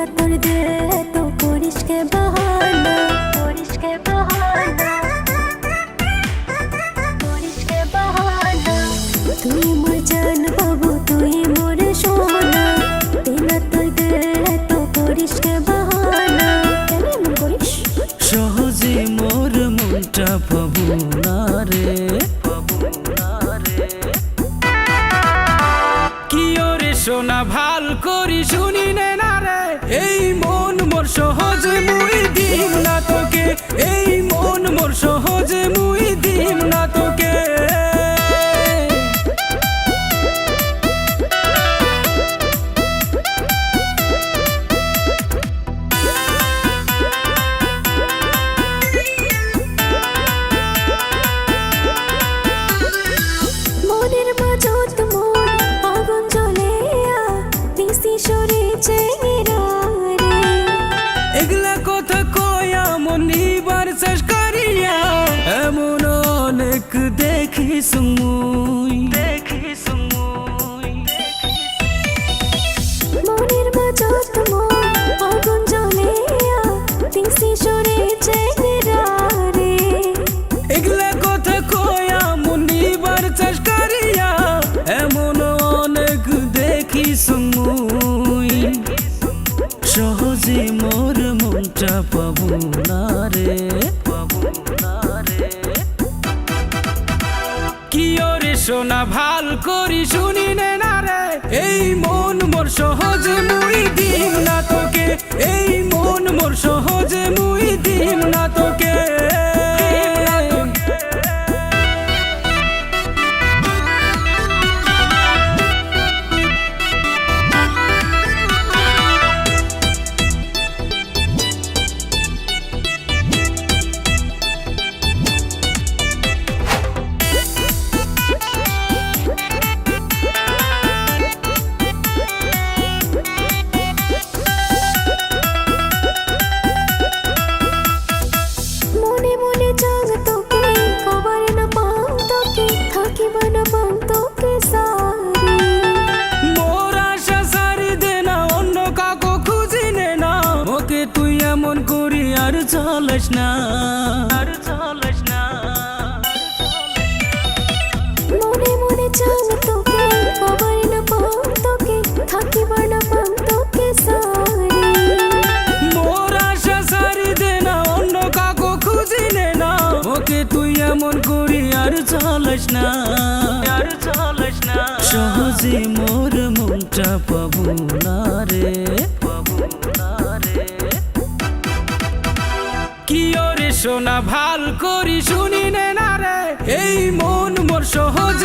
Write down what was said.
না তোর দে তো করিস কে বাহানা করিস কে কেন সহজে কি ওরে সোনা, ভালো করি শুনি নে। সহজে মুই দিন না অনেক দেখি সুমুই দেখি সুমুই মনের আগুন জ্বলে দিশি সরে চেহারা রে এগুলা কথা কয়া মন নিবার শেষ করিয়া এমন অনেক দেখি সুমুই। সহজে মোর মনটা পাবো না রে পাবো না রে। সোনা ভালো করি শুনি নে না রে। এই মন মোর সহজ মুই দিম না তোকে। এই মন মোর সহজে এমন করি আর চলস না। আর চলস না। মনে মনে চাং তোকে কবার না পাও তোকে থাকিব না পাও তোকে সারি। মোর আশা সারি দে না অন্য কাকো খুঁজি নে না। ওকে তুই এমন করি আর চলস না। আর চলস না। সহজে মোর মনটা পাবো। কিয় ওরে সোনা ভালো করি শুনি নে না রে? এই মন মোর সহজ